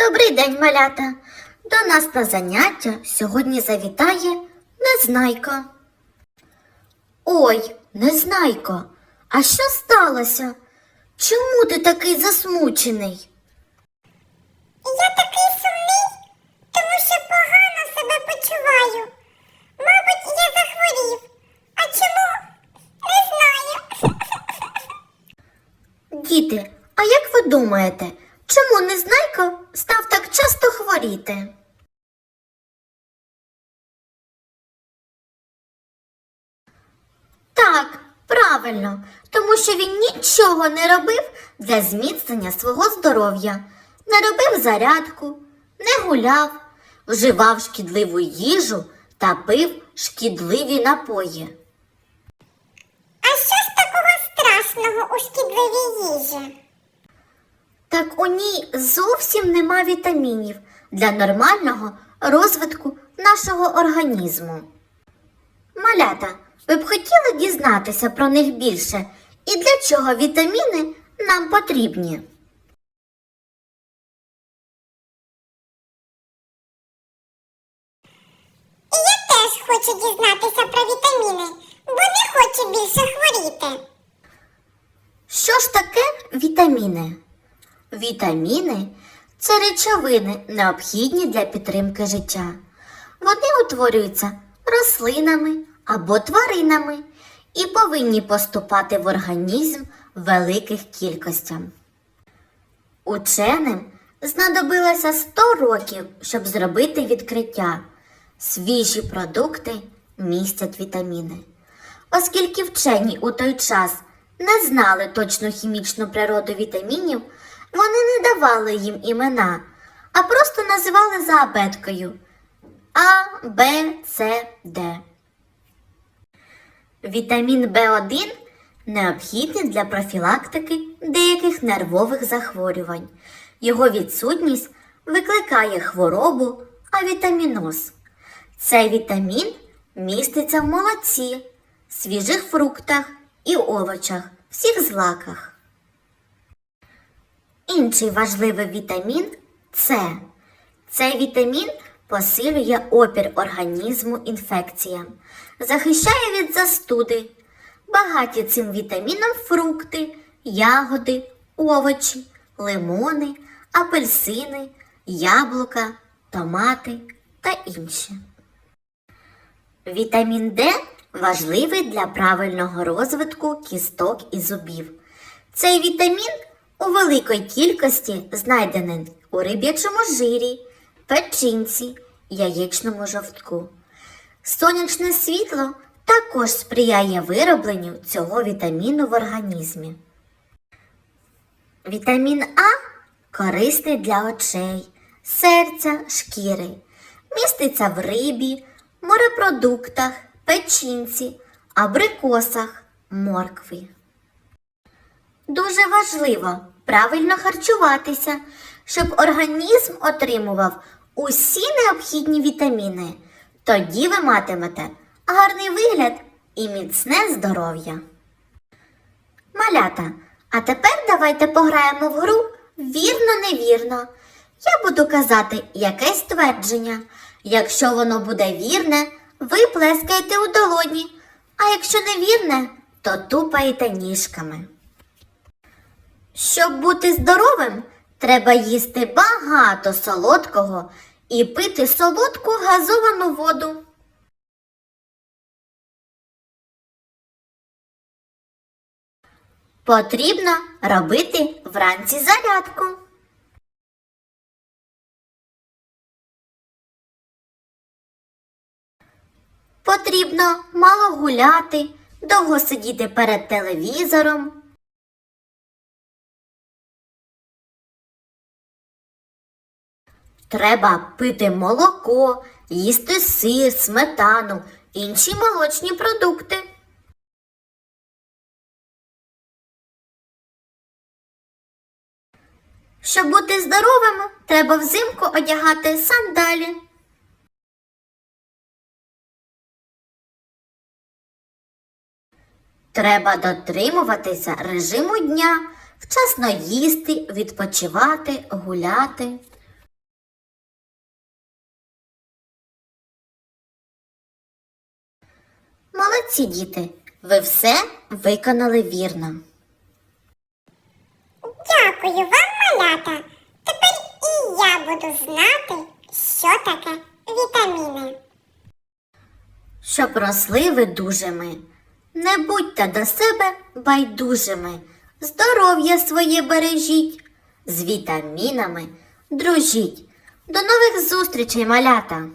Добрий день, малята. До нас на заняття сьогодні завітає Незнайка. Ой, Незнайко, а що сталося? Чому ти такий засмучений? Я такий сумний, тому що погано себе почуваю. Мабуть, я захворів. А чому? Не знаю. Діти, а як ви думаєте, чому Незнайко став так часто хворіти? Так, правильно, тому що він нічого не робив для зміцнення свого здоров'я, не робив зарядку, не гуляв, вживав шкідливу їжу та пив шкідливі напої. А що ж такого страшного у шкідливій їжі? Так у ній зовсім нема вітамінів для нормального розвитку нашого організму. Малята, ви б хотіли дізнатися про них більше і для чого вітаміни нам потрібні? Я теж хочу дізнатися про вітаміни, бо не хочу більше хворіти. Що ж таке вітаміни? Вітаміни це речовини, необхідні для підтримки життя. Вони утворюються рослинами або тваринами і повинні поступати в організм великих кількостях. Ученим знадобилося 100 років, щоб зробити відкриття. Свіжі продукти містять вітаміни. Оскільки вчені у той час не знали точну хімічну природу вітамінів, вони не давали їм імена, а просто називали за абеткою А, Б, С, Д. Вітамін В1 необхідний для профілактики деяких нервових захворювань. Його відсутність викликає хворобу авітаміноз. Цей вітамін міститься в молоці, свіжих фруктах і овочах, всіх злаках. Інший важливий вітамін С. Цей вітамін посилює опір організму інфекціям, захищає від застуди. Багаті цим вітаміном фрукти, ягоди, овочі, лимони, апельсини, яблука, томати та інші. Вітамін Д важливий для правильного розвитку кісток і зубів. Цей вітамін у великій кількості знайдений у риб'ячому жирі, печінці, яєчному жовтку. Сонячне світло також сприяє виробленню цього вітаміну в організмі. Вітамін А корисний для очей, серця, шкіри. Міститься в рибі, морепродуктах, печінці, абрикосах, моркві. Дуже важливо правильно харчуватися, щоб організм отримував усі необхідні вітаміни. Тоді ви матимете гарний вигляд і міцне здоров'я. Малята, а тепер давайте пограємо в гру вірно-невірно. Я буду казати якесь твердження. Якщо воно буде вірне, ви плескаєте у долоні, а якщо невірне, то тупаєте ніжками. Щоб бути здоровим, треба їсти багато солодкого і пити солодку газовану воду. Потрібно робити вранці зарядку. Потрібно мало гуляти, довго сидіти перед телевізором. Треба пити молоко, їсти сир, сметану, інші молочні продукти. Щоб бути здоровим, треба взимку одягати сандалі. Треба дотримуватися режиму дня, вчасно їсти, відпочивати, гуляти. Молодці діти, ви все виконали вірно. Дякую вам, малята. Тепер і я буду знати, що таке вітаміни. Щоб росли ви дужими. Не будьте до себе байдужими, здоров'я своє бережіть, з вітамінами дружіть. До нових зустрічей, малята!